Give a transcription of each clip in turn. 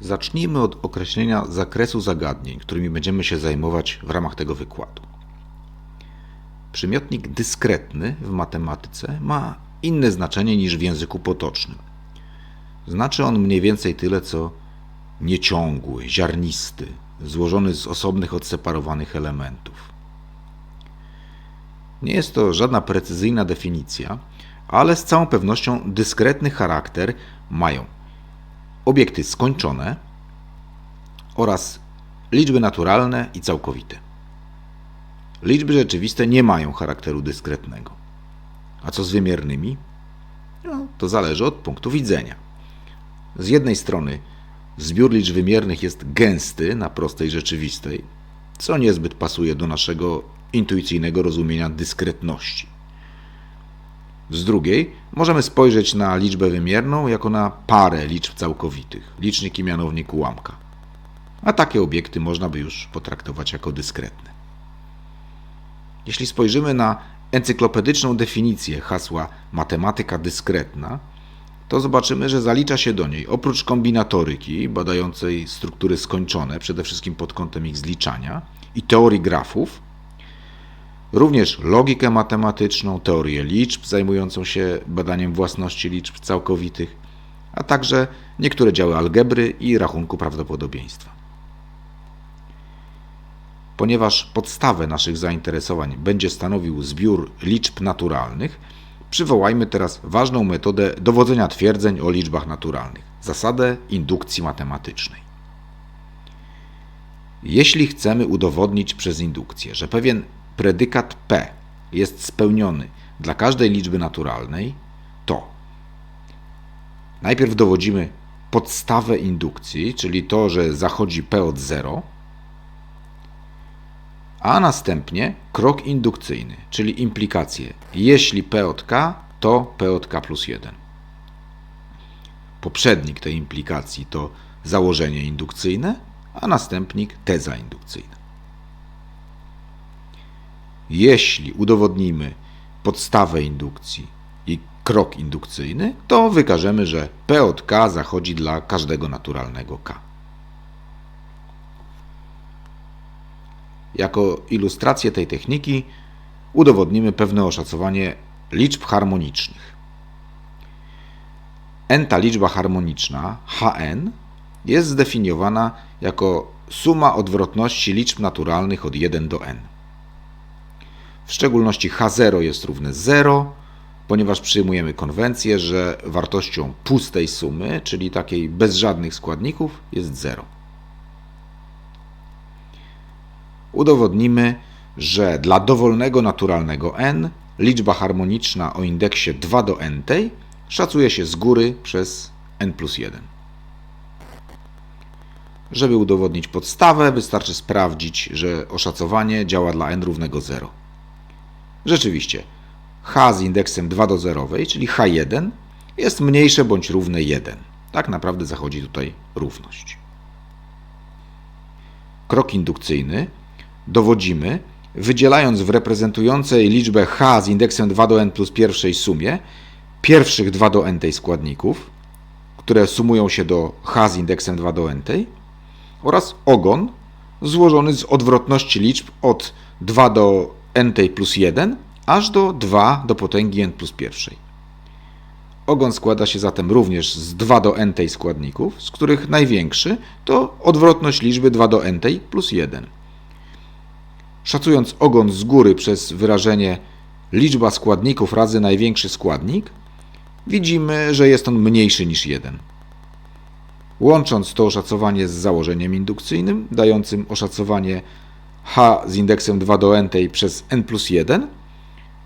Zacznijmy od określenia zakresu zagadnień, którymi będziemy się zajmować w ramach tego wykładu. Przymiotnik dyskretny w matematyce ma inne znaczenie niż w języku potocznym. Znaczy on mniej więcej tyle, co nieciągły, ziarnisty, złożony z osobnych, odseparowanych elementów. Nie jest to żadna precyzyjna definicja, ale z całą pewnością dyskretny charakter mają obiekty skończone oraz liczby naturalne i całkowite. Liczby rzeczywiste nie mają charakteru dyskretnego. A co z wymiernymi? No, to zależy od punktu widzenia. Z jednej strony zbiór liczb wymiernych jest gęsty na prostej rzeczywistej, co niezbyt pasuje do naszego intuicyjnego rozumienia dyskretności. Z drugiej możemy spojrzeć na liczbę wymierną jako na parę liczb całkowitych, licznik i mianownik ułamka. A takie obiekty można by już potraktować jako dyskretne. Jeśli spojrzymy na encyklopedyczną definicję hasła matematyka dyskretna, to zobaczymy, że zalicza się do niej oprócz kombinatoryki badającej struktury skończone, przede wszystkim pod kątem ich zliczania, i teorii grafów, również logikę matematyczną, teorię liczb zajmującą się badaniem własności liczb całkowitych, a także niektóre działy algebry i rachunku prawdopodobieństwa. Ponieważ podstawę naszych zainteresowań będzie stanowił zbiór liczb naturalnych, przywołajmy teraz ważną metodę dowodzenia twierdzeń o liczbach naturalnych zasadę indukcji matematycznej. Jeśli chcemy udowodnić przez indukcję, że pewien predykat P jest spełniony dla każdej liczby naturalnej, to najpierw dowodzimy podstawę indukcji, czyli to, że zachodzi P od 0, a następnie krok indukcyjny, czyli implikację. Jeśli P od K, to P od K plus 1. Poprzednik tej implikacji to założenie indukcyjne, a następnik teza indukcyjna. Jeśli udowodnimy podstawę indukcji i krok indukcyjny, to wykażemy, że P od K zachodzi dla każdego naturalnego K. Jako ilustrację tej techniki udowodnimy pewne oszacowanie liczb harmonicznych. n ta liczba harmoniczna, Hn, jest zdefiniowana jako suma odwrotności liczb naturalnych od 1 do n. W szczególności H0 jest równe 0, ponieważ przyjmujemy konwencję, że wartością pustej sumy, czyli takiej bez żadnych składników, jest 0. Udowodnimy, że dla dowolnego naturalnego n liczba harmoniczna o indeksie 2 do n szacuje się z góry przez n plus 1. Żeby udowodnić podstawę, wystarczy sprawdzić, że oszacowanie działa dla n równego 0. Rzeczywiście, h z indeksem 2 do 0, czyli h1, jest mniejsze bądź równe 1. Tak naprawdę zachodzi tutaj równość. Krok indukcyjny dowodzimy, wydzielając w reprezentującej liczbę h z indeksem 2 do n plus pierwszej sumie pierwszych 2 do n tej składników, które sumują się do h z indeksem 2 do n tej, oraz ogon złożony z odwrotności liczb od 2 do n plus 1 aż do 2 do potęgi n plus pierwszej. Ogon składa się zatem również z 2 do n składników, z których największy to odwrotność liczby 2 do n plus 1. Szacując ogon z góry przez wyrażenie liczba składników razy największy składnik, widzimy, że jest on mniejszy niż 1. Łącząc to oszacowanie z założeniem indukcyjnym, dającym oszacowanie h z indeksem 2 do n przez n plus 1,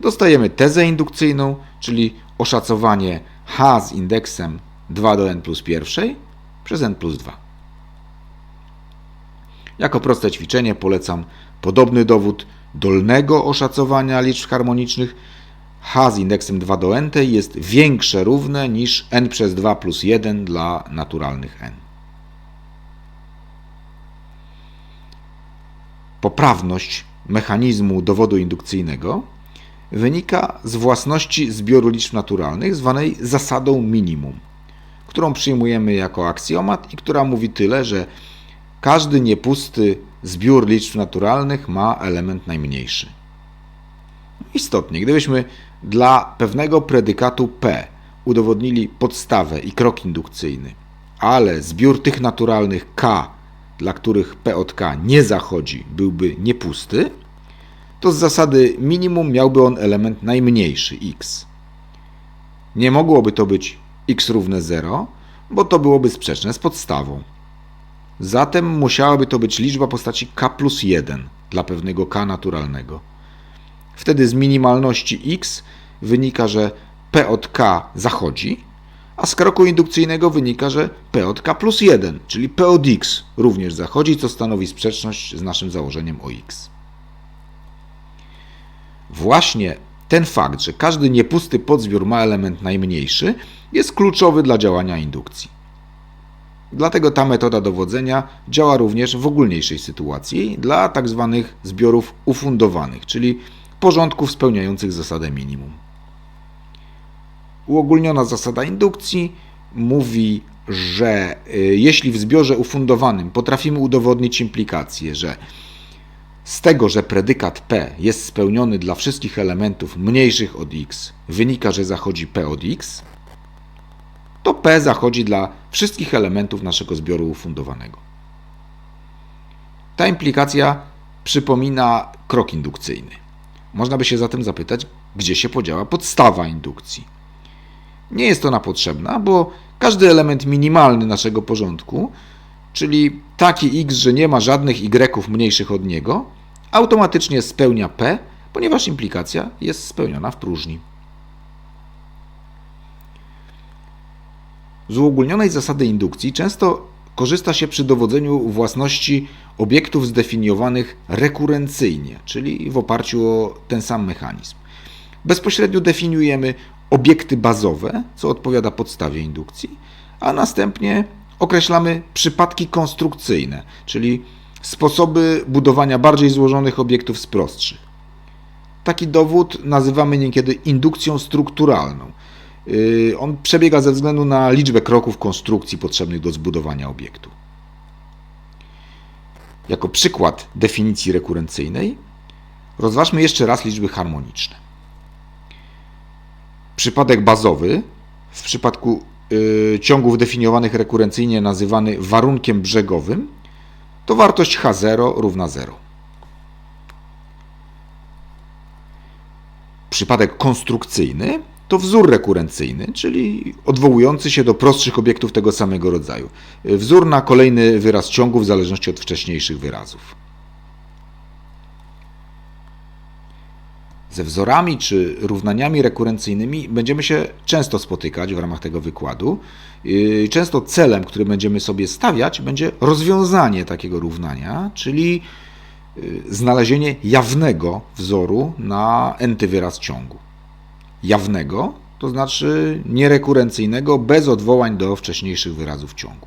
dostajemy tezę indukcyjną, czyli oszacowanie h z indeksem 2 do n plus pierwszej przez n plus 2. Jako proste ćwiczenie polecam podobny dowód dolnego oszacowania liczb harmonicznych h z indeksem 2 do n jest większe równe niż n przez 2 plus 1 dla naturalnych n. Poprawność mechanizmu dowodu indukcyjnego wynika z własności zbioru liczb naturalnych zwanej zasadą minimum. którą przyjmujemy jako aksjomat i która mówi tyle, że każdy niepusty zbiór liczb naturalnych ma element najmniejszy. Istotnie, gdybyśmy dla pewnego predykatu P udowodnili podstawę i krok indukcyjny, ale zbiór tych naturalnych K, dla których P od K nie zachodzi, byłby niepusty, to z zasady minimum miałby on element najmniejszy x. Nie mogłoby to być x równe 0, bo to byłoby sprzeczne z podstawą. Zatem musiałaby to być liczba postaci k plus 1 dla pewnego k naturalnego. Wtedy z minimalności x wynika, że p od k zachodzi, a z kroku indukcyjnego wynika, że p od k plus 1, czyli p od x również zachodzi, co stanowi sprzeczność z naszym założeniem o x. Właśnie ten fakt, że każdy niepusty podzbiór ma element najmniejszy, jest kluczowy dla działania indukcji. Dlatego ta metoda dowodzenia działa również w ogólniejszej sytuacji dla tzw. Tak zbiorów ufundowanych, czyli porządków spełniających zasadę minimum. Uogólniona zasada indukcji mówi, że y, jeśli w zbiorze ufundowanym potrafimy udowodnić implikację, że z tego, że predykat P jest spełniony dla wszystkich elementów mniejszych od x, wynika, że zachodzi P od x, to P zachodzi dla wszystkich elementów naszego zbioru ufundowanego. Ta implikacja przypomina krok indukcyjny. Można by się zatem zapytać, gdzie się podziała podstawa indukcji. Nie jest ona potrzebna, bo każdy element minimalny naszego porządku, czyli taki x, że nie ma żadnych y mniejszych od niego, automatycznie spełnia p, ponieważ implikacja jest spełniona w próżni. Z uogólnionej zasady indukcji często korzysta się przy dowodzeniu własności obiektów zdefiniowanych rekurencyjnie, czyli w oparciu o ten sam mechanizm. Bezpośrednio definiujemy obiekty bazowe, co odpowiada podstawie indukcji, a następnie określamy przypadki konstrukcyjne, czyli sposoby budowania bardziej złożonych obiektów z prostszych. Taki dowód nazywamy niekiedy indukcją strukturalną. Yy, on przebiega ze względu na liczbę kroków konstrukcji potrzebnych do zbudowania obiektu. Jako przykład definicji rekurencyjnej rozważmy jeszcze raz liczby harmoniczne. Przypadek bazowy w przypadku yy, ciągów definiowanych rekurencyjnie nazywany warunkiem brzegowym to wartość H0 równa 0. Przypadek konstrukcyjny to wzór rekurencyjny, czyli odwołujący się do prostszych obiektów tego samego rodzaju. Wzór na kolejny wyraz ciągu w zależności od wcześniejszych wyrazów. Ze wzorami czy równaniami rekurencyjnymi będziemy się często spotykać w ramach tego wykładu. Często celem, który będziemy sobie stawiać, będzie rozwiązanie takiego równania, czyli y, znalezienie jawnego wzoru na n-ty wyraz ciągu. Jawnego, to znaczy nierekurencyjnego, bez odwołań do wcześniejszych wyrazów ciągu.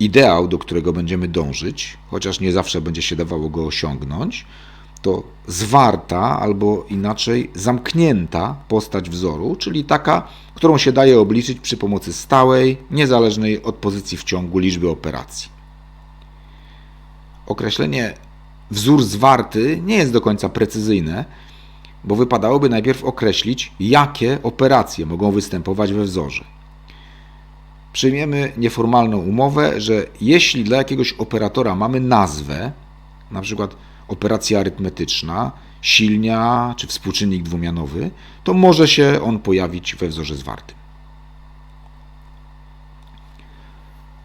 Ideał, do którego będziemy dążyć, chociaż nie zawsze będzie się dawało go osiągnąć, to zwarta albo inaczej zamknięta postać wzoru, czyli taka, którą się daje obliczyć przy pomocy stałej, niezależnej od pozycji w ciągu liczby operacji. Określenie wzór zwarty nie jest do końca precyzyjne, bo wypadałoby najpierw określić, jakie operacje mogą występować we wzorze. Przyjmiemy nieformalną umowę, że jeśli dla jakiegoś operatora mamy nazwę, na przykład operacja arytmetyczna, silnia czy współczynnik dwumianowy, to może się on pojawić we wzorze zwartym.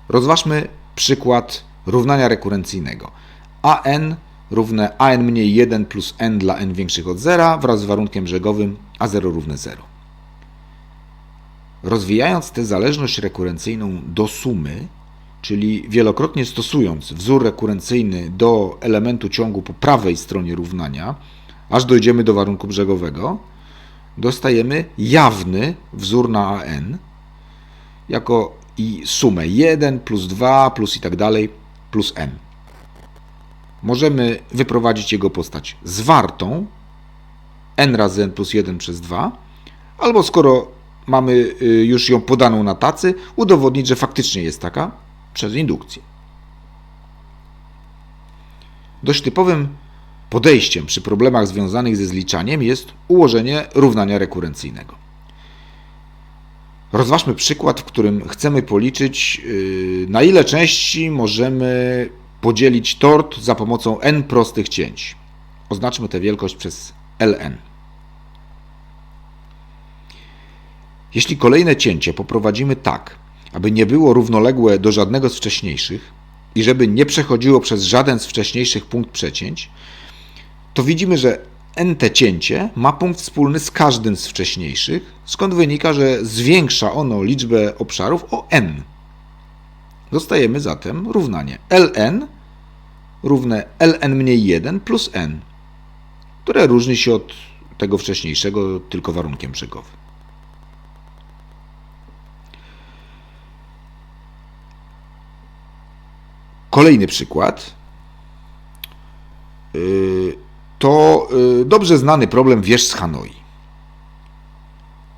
Rozważmy przykład równania rekurencyjnego. an równe an mniej 1 plus n dla n większych od 0 wraz z warunkiem brzegowym a0 równe 0. Rozwijając tę zależność rekurencyjną do sumy, czyli wielokrotnie stosując wzór rekurencyjny do elementu ciągu po prawej stronie równania, aż dojdziemy do warunku brzegowego, dostajemy jawny wzór na AN jako i sumę 1 plus 2 plus i tak dalej plus m. Możemy wyprowadzić jego postać zwartą n razy n plus 1 przez 2, albo skoro mamy y, już ją podaną na tacy, udowodnić, że faktycznie jest taka przez indukcję. Dość typowym podejściem przy problemach związanych ze zliczaniem jest ułożenie równania rekurencyjnego. Rozważmy przykład, w którym chcemy policzyć, yy, na ile części możemy podzielić tort za pomocą n prostych cięć. Oznaczmy tę wielkość przez ln. Jeśli kolejne cięcie poprowadzimy tak, aby nie było równoległe do żadnego z wcześniejszych i żeby nie przechodziło przez żaden z wcześniejszych punkt przecięć, to widzimy, że nt cięcie ma punkt wspólny z każdym z wcześniejszych, skąd wynika, że zwiększa ono liczbę obszarów o n. Dostajemy zatem równanie ln równe ln mniej 1 plus n, które różni się od tego wcześniejszego tylko warunkiem brzegowym. Kolejny przykład yy, to yy, dobrze znany problem wież z Hanoi.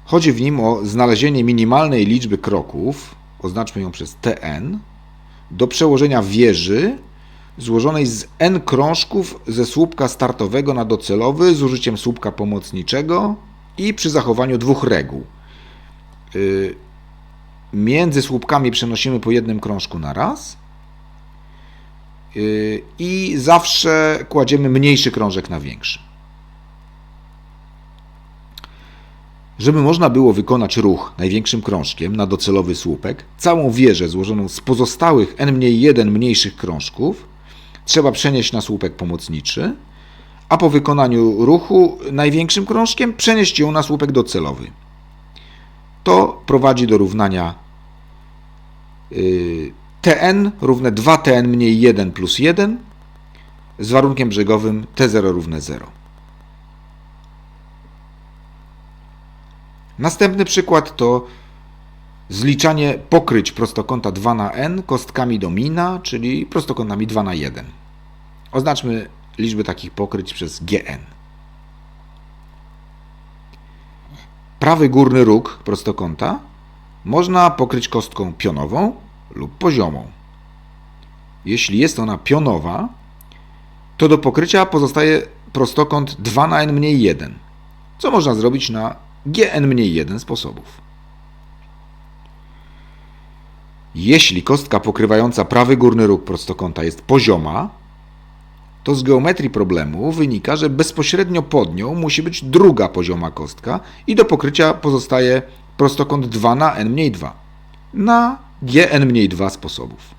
Chodzi w nim o znalezienie minimalnej liczby kroków, oznaczmy ją przez Tn, do przełożenia wieży złożonej z n krążków ze słupka startowego na docelowy z użyciem słupka pomocniczego i przy zachowaniu dwóch reguł. Yy, Między słupkami przenosimy po jednym krążku na raz i zawsze kładziemy mniejszy krążek na większy. Żeby można było wykonać ruch największym krążkiem na docelowy słupek, całą wieżę złożoną z pozostałych n-1 mniejszych krążków trzeba przenieść na słupek pomocniczy, a po wykonaniu ruchu największym krążkiem przenieść ją na słupek docelowy. To prowadzi do równania yy, Tn równe 2Tn mniej 1 plus 1 z warunkiem brzegowym T0 równe 0. Następny przykład to zliczanie pokryć prostokąta 2 na n kostkami do mina, czyli prostokątami 2 na 1. Oznaczmy liczbę takich pokryć przez gn. Prawy górny róg prostokąta można pokryć kostką pionową lub poziomą. Jeśli jest ona pionowa, to do pokrycia pozostaje prostokąt 2 na n mniej 1, co można zrobić na gn mniej 1 sposobów. Jeśli kostka pokrywająca prawy górny róg prostokąta jest pozioma, to z geometrii problemu wynika, że bezpośrednio pod nią musi być druga pozioma kostka i do pokrycia pozostaje prostokąt 2 na n mniej 2 na gn mniej 2 sposobów.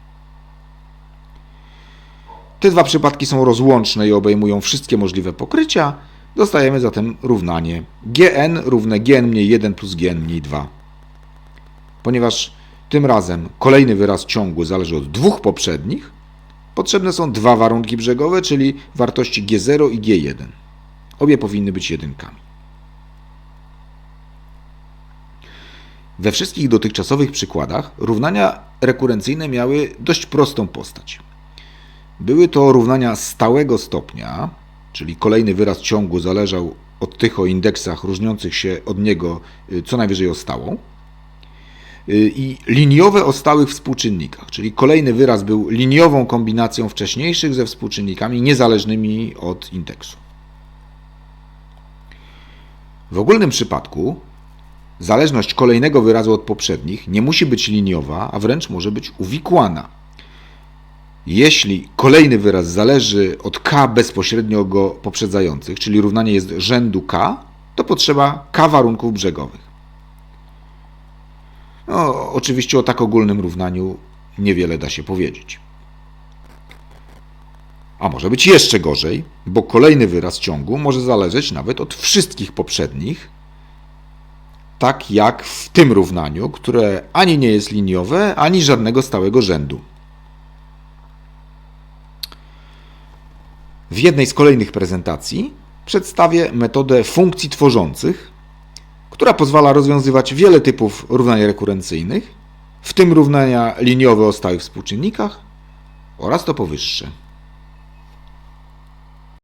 Te dwa przypadki są rozłączne i obejmują wszystkie możliwe pokrycia. Dostajemy zatem równanie gn równe gn mniej 1 plus gn mniej 2. Ponieważ tym razem kolejny wyraz ciągu zależy od dwóch poprzednich, potrzebne są dwa warunki brzegowe, czyli wartości g0 i g1. Obie powinny być jedynkami. We wszystkich dotychczasowych przykładach równania rekurencyjne miały dość prostą postać. Były to równania stałego stopnia, czyli kolejny wyraz ciągu zależał od tych o indeksach różniących się od niego y, co najwyżej o stałą, y, i liniowe o stałych współczynnikach, czyli kolejny wyraz był liniową kombinacją wcześniejszych ze współczynnikami niezależnymi od indeksu. W ogólnym przypadku zależność kolejnego wyrazu od poprzednich nie musi być liniowa, a wręcz może być uwikłana. Jeśli kolejny wyraz zależy od k bezpośrednio go poprzedzających, czyli równanie jest rzędu k, to potrzeba k warunków brzegowych. No, oczywiście o tak ogólnym równaniu niewiele da się powiedzieć. A może być jeszcze gorzej, bo kolejny wyraz ciągu może zależeć nawet od wszystkich poprzednich, tak jak w tym równaniu, które ani nie jest liniowe, ani żadnego stałego rzędu. W jednej z kolejnych prezentacji przedstawię metodę funkcji tworzących, która pozwala rozwiązywać wiele typów równań rekurencyjnych, w tym równania liniowe o stałych współczynnikach oraz to powyższe.